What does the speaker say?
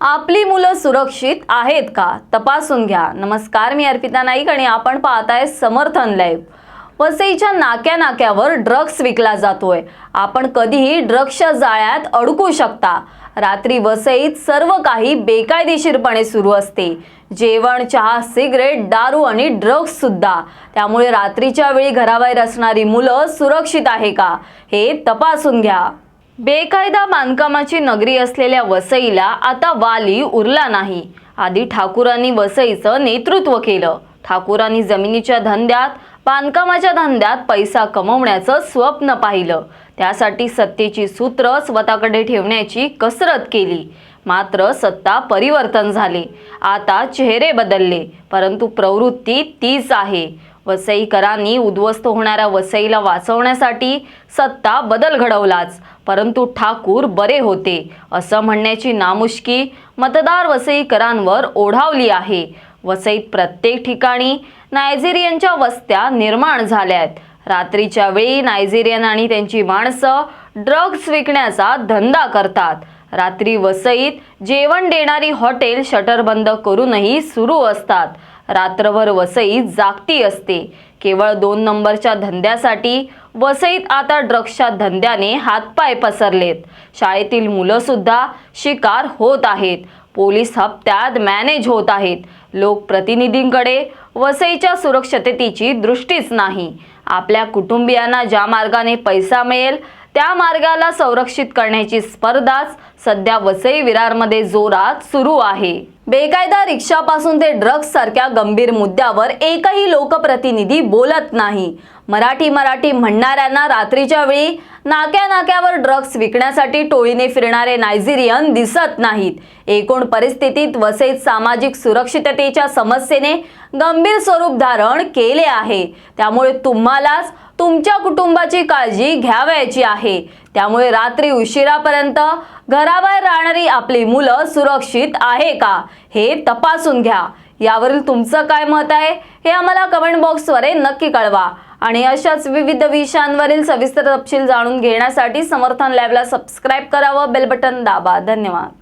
आपली मुलं सुरक्षित आहेत का? तपासून घ्या. नमस्कार मी अर्पिता नाईक आणि आपण पाहताय समर्थन लाईव्ह. वसईच्या नाक्या नाक्यावर ड्रग्स विकला जातोय. आपण कधीही ड्रग्सच्या जाळ्यात अडकू शकता. रात्री वसईत सर्व काही बेकायदेशीरपणे सुरू असते. जेवण चहा सिगरेट दारू आणि ड्रग्स सुद्धा. त्यामुळे रात्रीच्या वेळी घराबाहेर असणारी मुलं सुरक्षित आहे का? हे तपासून घ्या. बेकायदा बांधकामाची नगरी असलेल्या वसईला आता वाली उरला नाही. आधी ठाकूरांनी वसईचं नेतृत्व केलं. ठाकूरांनी जमिनीच्या धंद्यात बांधकामाच्या धंद्यात पैसा कमवण्याचं स्वप्न पाहिलं. त्यासाठी सत्तेची सूत्र स्वतःकडे ठेवण्याची कसरत केली. मात्र सत्ता परिवर्तन झाले. आता चेहरे बदलले परंतु प्रवृत्ती तीच आहे. वसईकरांनी उद्ध्वस्त होणाऱ्या वसईला वाचवण्यासाठी सत्ता बदल घडवलाच. परंतु ठाकूर बरे होते. असं म्हणण्याची नामुष्की मतदार वसईकरांवर ओढावली आहे. वसईत प्रत्येक ठिकाणी नायजेरियनच्या वस्त्या निर्माण झाल्यात. रात्रीच्या वेळी नायजेरियन आणि त्यांची माणसं ड्रग्ज विकण्याचा धंदा करतात. रात्री वसईत जेवण देणारी हॉटेल शटर बंद करूनही सुरू असतात. रात्रभर वसईत जागती असते. केवळ दोन नंबरच्या धंद्यासाठी वसईत आता ड्रग्सच्या धंद्याने हातपाय पसरलेत. शाळेतील मुलं सुद्धा शिकार होत आहेत. पोलीस हप्त्यात मॅनेज होत आहेत. लोकप्रतिनिधींकडे वसईच्या सुरक्षिततेची दृष्टीच नाही. आपल्या कुटुंबियांना ज्या मार्गाने पैसा मिळेल त्या मार्गाला संरक्षित करण्याची स्पर्धाच सध्या वसई विरारमध्ये जोरात सुरू आहे. बेकायदा रिक्षापासून ते ड्रग्ज सारख्या गंभीर मुद्द्यावर एकही लोकप्रतिनिधी बोलत नाही. मराठी मराठी म्हणणाऱ्यांना रात्रीच्या वेळी नाक्या नाक्यावर ड्रग्ज विकण्यासाठी टोळीने फिरणारे नायजेरियन दिसत नाहीत. एकूण परिस्थितीत वसईत सामाजिक सुरक्षिततेच्या समस्येने गंभीर स्वरूप धारण केले आहे. त्यामुळे तुम्हालाच तुमच्या कुटुंबाची काळजी घ्यावयाची आहे. त्यामुळे रात्री उशिरापर्यंत घराबाहेर राहणारी आपली मुलं सुरक्षित आहे का हे तपासून घ्या. यावरील तुमचं काय मत आहे हे आम्हाला कमेंट बॉक्सद्वारे नक्की कळवा. आणि अशाच विविध विषयांवरील सविस्तर तपशील जाणून घेण्यासाठी समर्थन लॅबला सबस्क्राईब करावं बेल बटन दाबा. धन्यवाद.